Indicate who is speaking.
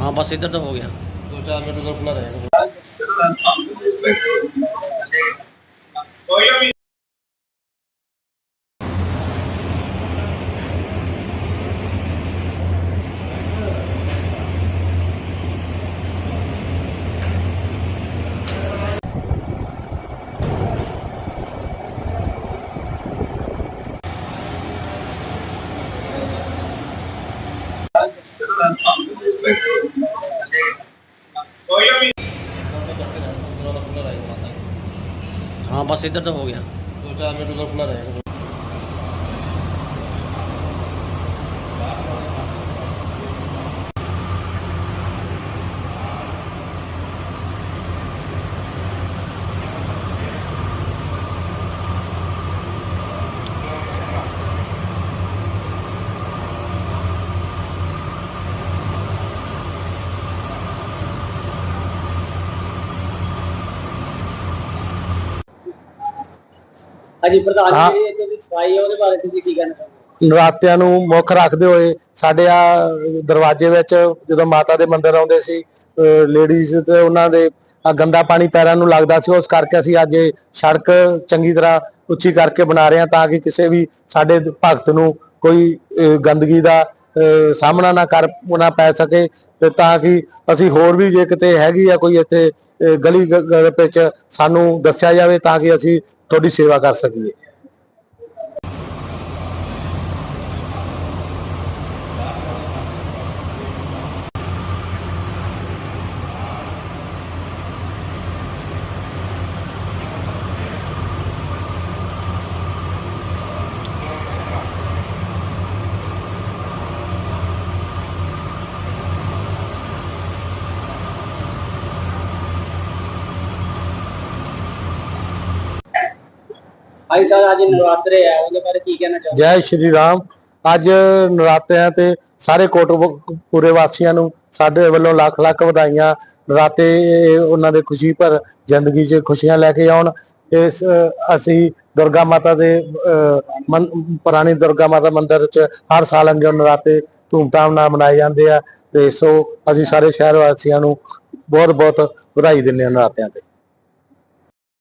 Speaker 1: हाँ बस इधर तो हो गया
Speaker 2: दो चार मिनट उधर खुला रहेगा
Speaker 1: हाँ बस इधर तो हो गया
Speaker 2: दो चार मिनट उधर खुला रहेगा
Speaker 3: ਹਾਂਜੀ ਪ੍ਰਧਾਨ। ਜੀ ਇੱਥੇ ਦੀ ਸਫ਼ਾਈ ਉਹਦੇ ਬਾਰੇ ਤੁਸੀਂ ਕੀ ਕਹਿਣਾ ਚਾਹੁੰਦੇ
Speaker 4: ਨਰਾਤਿਆਂ ਨੂੰ ਮੁੱਖ ਰੱਖਦੇ ਹੋਏ ਸਾਡੇ ਆ ਦਰਵਾਜ਼ੇ ਵਿੱਚ ਜਦੋਂ ਮਾਤਾ ਦੇ ਮੰਦਿਰ ਆਉਂਦੇ ਸੀ ਲੇਡੀਜ਼ ਤੇ ਉਹਨਾਂ ਦੇ ਆਹ ਗੰਦਾ ਪਾਣੀ ਪੈਰਾਂ ਨੂੰ ਲੱਗਦਾ ਸੀ ਉਸ ਕਰਕੇ ਅਸੀਂ ਅੱਜ ਇਹ ਸੜਕ ਚੰਗੀ ਤਰ੍ਹਾਂ ਉੱਚੀ ਕਰਕੇ ਬਣਾ ਰਹੇ ਹਾਂ ਤਾਂ ਕਿ ਕਿਸੇ ਵੀ ਸਾਡੇ ਭਗਤ ਨੂੰ ਕੋਈ ਗੰਦਗੀ ਦਾ ਸਾਹਮਣਾ ਨਾ ਕਰ, ਨਾ ਪੈ ਸਕੇ ਤੇ ਤਾਂ ਕਿ ਅਸੀਂ ਹੋਰ ਵੀ ਜੇ ਕਿਤੇ ਹੈਗੀ ਆ ਕੋਈ ਇੱਥੇ ਗਲੀ ਵਿੱਚ ਸਾਨੂੰ ਦੱਸਿਆ ਜਾਵੇ ਤਾਂ ਕਿ ਅਸੀਂ ਤੁਹਾਡੀ ਸੇਵਾ ਕਰ ਸਕੀਏ।
Speaker 3: ਹਾਂਜੀ ਸਰ ਅੱਜ ਨਵਰਾਤਰੇ ਹੈ ਉਹਦੇ ਬਾਰੇ ਕੀ ਕਹਿਣਾ ਚਾਹੁੰਦੇ
Speaker 4: ਜੈ ਸ਼੍ਰੀ ਰਾਮ। ਅੱਜ ਨਰਾਤਿਆਂ ਤੇ ਸਾਰੇ ਕੋਟਪੂਰੇ ਵਾਸੀਆਂ ਨੂੰ ਸਾਡੇ ਵੱਲੋਂ ਲੱਖ ਲੱਖ ਵਧਾਈਆਂ। ਨਰਾਤੇ ਉਹਨਾਂ ਦੇ ਖੁਸ਼ੀ ਭਰ ਜ਼ਿੰਦਗੀ 'ਚ ਖੁਸ਼ੀਆਂ ਲੈ ਕੇ ਆਉਣ। ਇਸ, ਅਸੀਂ ਦੁਰਗਾ ਮਾਤਾ ਦੇ ਪੁਰਾਣੀ ਦੁਰਗਾ ਮਾਤਾ ਮੰਦਿਰ 'ਚ ਹਰ ਸਾਲ ਅੰਗੇ ਨਰਾਤੇ ਧੂਮਧਾਮ ਨਾਲ ਮਨਾਏ ਜਾਂਦੇ ਆ। ਤੇ ਸੋ ਅਸੀਂ ਸਾਰੇ ਸ਼ਹਿਰ ਵਾਸੀਆਂ ਨੂੰ ਬਹੁਤ ਬਹੁਤ ਵਧਾਈ ਦਿੰਦੇ ਹਾਂ ਨਰਾਤਿਆਂ ਤੇ।